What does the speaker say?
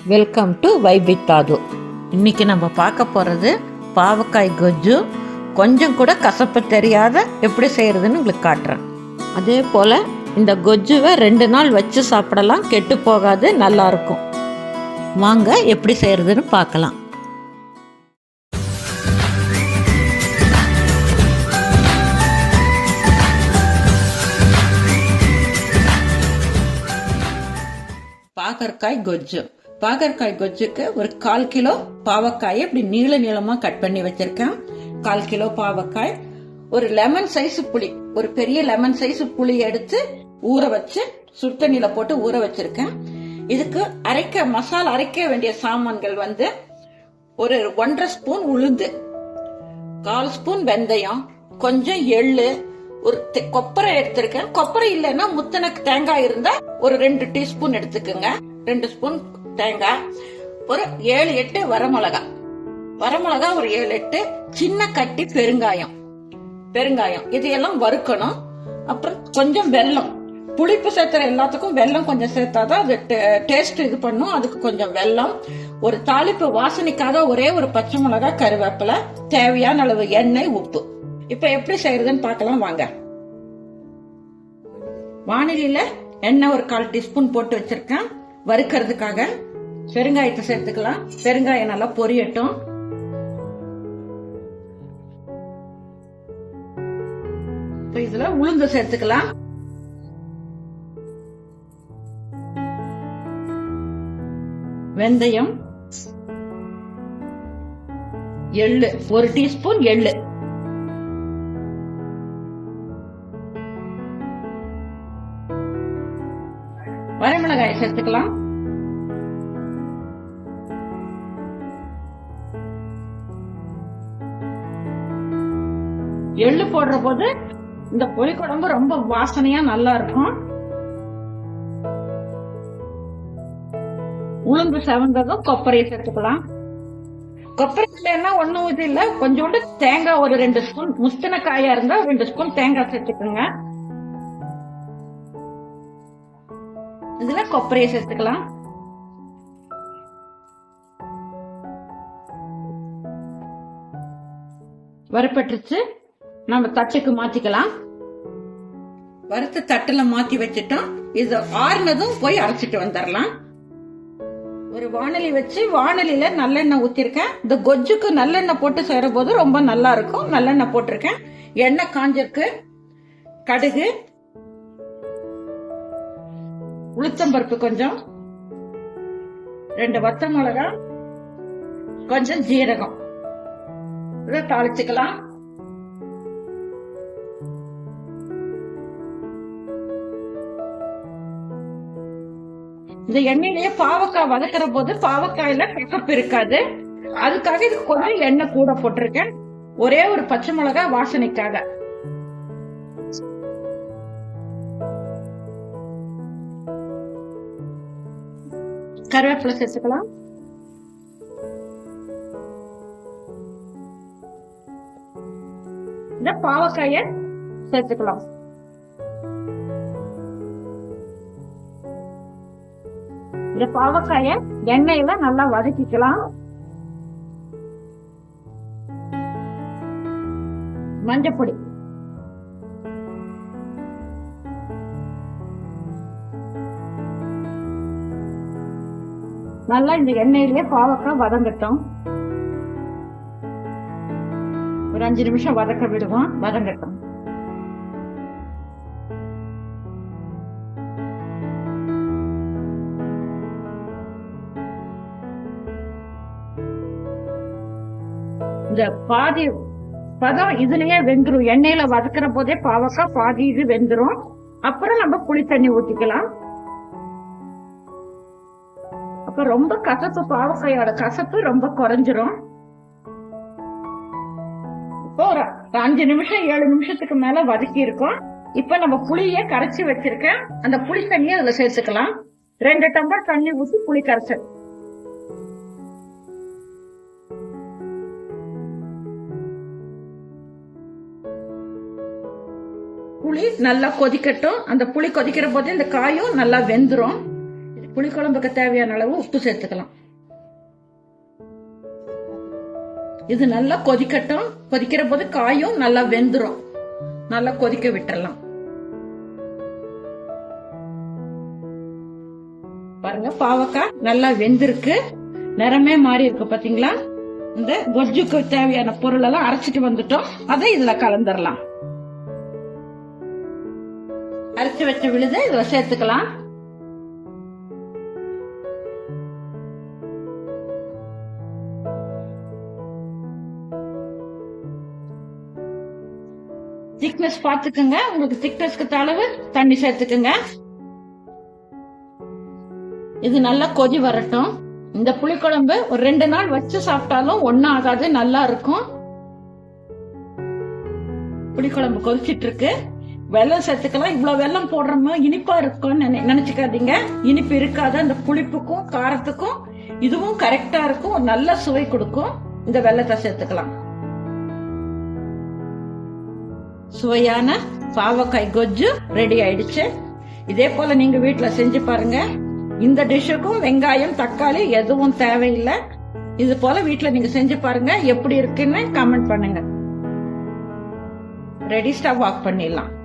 Welcome to வைபித்தாது இன்னைக்கு நம்ம பார்க்க போகிறது பாவக்காய் கொஜ்ஜு கொஞ்சம் கூட கசப்பு தெரியாத எப்படி செய்கிறதுன்னு உங்களுக்கு காட்டுறேன். அதே போல் இந்த கொஜ்ஜுவை ரெண்டு நாள் வச்சு சாப்பிடலாம் கெட்டு போகாது நல்லாயிருக்கும் வாங்க எப்படி செய்கிறதுன்னு பார்க்கலாம். பாகற்காய் கொஜ்ஜு பாகற்காய் கொஜ்ஜுக்கு ஒரு கால் கிலோ பாவக்காயை இப்படி நீள நீளமா கட் பண்ணி வச்சிருக்கேன். கால் கிலோ பாவக்காய் ஒரு லெமன் சைஸ் புளி ஒரு பெரிய லெமன் சைஸ் புளி எடுத்து ஊற வச்சு சுடுதண்ணில போட்டு ஊற வச்சிருக்கேன். இதுக்கு அரைக்க மசாலா அரைக்க வேண்டிய சாமான்கள் வந்து ஒரு ஒன்றரை ஸ்பூன் உளுந்து கால் ஸ்பூன் வெந்தயம் கொஞ்சம் எள்ளு ஒரு கொப்பரை எடுத்திருக்கேன். கொப்பரை இல்லைன்னா முத்தனக்கு தேங்காய் இருந்தா ஒரு ரெண்டு டீஸ்பூன் எடுத்துக்கோங்க. ரெண்டு ஸ்பூன் தேங்காய் ஒரு ஏழு எட்டு வரமிளகா. வரமிளகா ஒரு ஏழு எட்டு சின்ன கட்டி பெருங்காயம். பெருங்காயம். இதையெல்லாம் வறுக்கணும். அப்புறம் கொஞ்சம் வெல்லம். புளிப்பு சேர்த்துற எல்லாத்துக்கும் வெல்லம் கொஞ்சம் சேர்த்தாதான் அது டேஸ்ட் இது பண்ணும். அதுக்கு கொஞ்சம் வெல்லம். ஒரு தாளிப்பு வாசனைக்காக ஒரே ஒரு பச்சை மிளகாய் கருவேப்பிலை தேவையான அளவு எண்ணெய் உப்பு. இப்ப எப்படி செய்யறதுன்னு பார்க்கலாம் வாங்க. வானிலையில எண்ணெய் ஒரு கால் டீஸ்பூன் போட்டு வச்சிருக்கேன். வறுக்கிறதுக்காக பெருங்காயத்தை சேர்த்துக்கலாம். பெருங்காயம் நல்லா பொரியட்டும். இதுல உளுந்து சேர்த்துக்கலாம். வெந்தயம் எள்ளு ஒரு டீஸ்பூன் எள்ளு. வரமிளகாய் சேர்த்துக்கலாம். எள்ளு போடுற போது இந்த புளி குழம்பு ரொம்ப வாசனையா நல்லா இருக்கும். உளுந்து செவந்ததும் கொப்பரையை சேர்த்துக்கலாம். கொப்பரை இல்லைன்னா ஒன்றும் இது இல்லை. கொஞ்சோண்டு தேங்காய் ஒரு ரெண்டு ஸ்பூன் முஸ்தின காயா இருந்தா ரெண்டு ஸ்பூன் தேங்காய் சேர்த்துக்கோங்க. கொப்பரையை சேர்த்துக்கலாம். வறுப்பட்டுருச்சு. நம்ம தச்சுக்கு மாத்திக்கலாம். வறுத்த தட்டுல மாத்தி வச்சுட்டோம். இது ஆறுனதும் போய் அரைச்சிட்டு வந்துடலாம். ஒரு வாணலி வச்சு வானொலியில நல்லெண்ணெய் ஊத்திருக்கேன். இந்த கொஜ்ஜுக்கு நல்லெண்ணெய் போட்டு செய்யற போது ரொம்ப நல்லா இருக்கும். நல்லெண்ணெய் போட்டிருக்கேன். எண்ணெய் காஞ்சிருக்கு கடுகு உளுத்தம்பருப்பு கொஞ்சம் ரெண்டு வத்த மிளகா கொஞ்சம் ஜீரகம். இதை தாளிச்சுக்கலாம். இந்த எண்ணெயிலேயே பாவக்காய் வதக்குற போது பாவக்காயில கசப்பு இருக்காது. அதுக்காக இது கொஞ்சம் எண்ணெய் கூட போட்டிருக்கேன். ஒரே ஒரு பச்சை மிளகாய் வாசனைக்காக. கருவேப்பிலை சேர்த்துக்கலாம். இந்த பாவக்காய சேர்த்துக்கலாம். இந்த பாவக்காய எண்ணெயில நல்லா வதக்கிக்கலாம். மஞ்சப்பொடி நல்லா இந்த எண்ணெயிலே பாவக்காய் வதங்கட்டும். ஒரு அஞ்சு நிமிஷம் வதக்க விடுவோம். வதங்கட்டும். இந்த பாதி பதம் இதுலயே வெந்துரும். எண்ணெயில வதக்குற போதே பாவக்காய் பாதி இது வெந்துரும். அப்புறம் நம்ம புளி தண்ணி ஊத்திக்கலாம். அப்ப ரொம்ப கசப்பு பாவக்காயோட கசப்பு ரொம்ப குறைஞ்சிரும். இப்போ ஒரு அஞ்சு நிமிஷம் ஏழு நிமிஷத்துக்கு மேல வதக்கி இருக்கோம். இப்ப நம்ம புளிய கரைச்சி வச்சிருக்கேன். அந்த புளி தண்ணியை அதுல சேர்த்துக்கலாம். ரெண்டு டம்ளர் தண்ணி ஊத்தி புளி கரைச்சல் புளி நல்லா கொதிக்கட்டும். அந்த புளி கொதிக்கிற போது இந்த காயும் நல்லா வெந்துரும். புளிக்குழம்புக்கு தேவையான அளவு உப்பு சேர்த்துக்கலாம். இது நல்லா கொதிக்கட்டும். கொதிக்கிற போது காயும் நல்லா வெந்துடும் நல்லா கொதிக்க விட்டுறலாம். பாருங்க பாவக்காய் நல்லா வெந்திருக்கு. நிறமே மாறி இருக்கு பாத்தீங்களா? இந்த கொஜ்ஜுக்கு தேவையான பொருள் எல்லாம் அரைச்சிட்டு வந்துட்டோம். அதை இதுல கலந்துடலாம் அரைச்சு வச்ச விழுது இதுல சேர்த்துக்கலாம். திக்னஸ் பாத்துக்குங்க உங்களுக்கு திக்னஸ்க்கு அளவு தண்ணி சேர்த்துக்குங்க. இது நல்லா கொதி வரட்டும். இந்த புளிக்குழம்பு ஒரு ரெண்டு நாள் வச்சு சாப்பிட்டாலும் ஒன்னும் ஆகாது நல்லா இருக்கும். புளிக்குழம்பு கொதிச்சிட்டு இருக்கு. வெல்லம் சேர்த்துக்கலாம். இவ்வளவு வெள்ளம் போடுறோமோ? இனிப்பா இருக்கும்னு நினை- நினைச்சுக்காதீங்க. இனிப்பு இருக்காது. அந்த புளிப்புக்கும் காரத்துக்கும் இதுவும் கரெக்டா இருக்கும். ஒரு நல்ல சுவை கொடுக்கும். இந்த வெள்ளத்தை சேர்த்துக்கலாம். சுவையான பாவக்காய் கொஜ்ஜு ரெடி ஆயிடுச்சு. இதே போல நீங்க வீட்டில் செஞ்சு பாருங்க. இந்த டிஷ்ஷுக்கும் வெங்காயம் தக்காளி எதுவும் தேவையில்லை. இது போல வீட்டில் நீங்க செஞ்சு பாருங்க. எப்படி இருக்குன்னு கமெண்ட் பண்ணுங்க. ரெடி ஸ்டவ் ஆஃப் பண்ணிடலாம்.